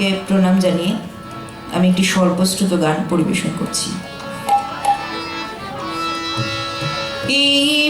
সকলকে প্রণাম জানিয়ে আমি একটি সর্বশ্রুত গান পরিবেশন করছি। এই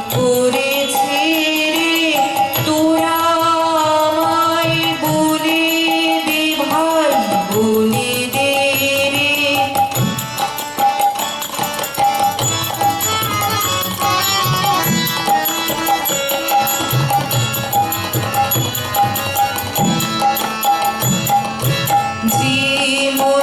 Một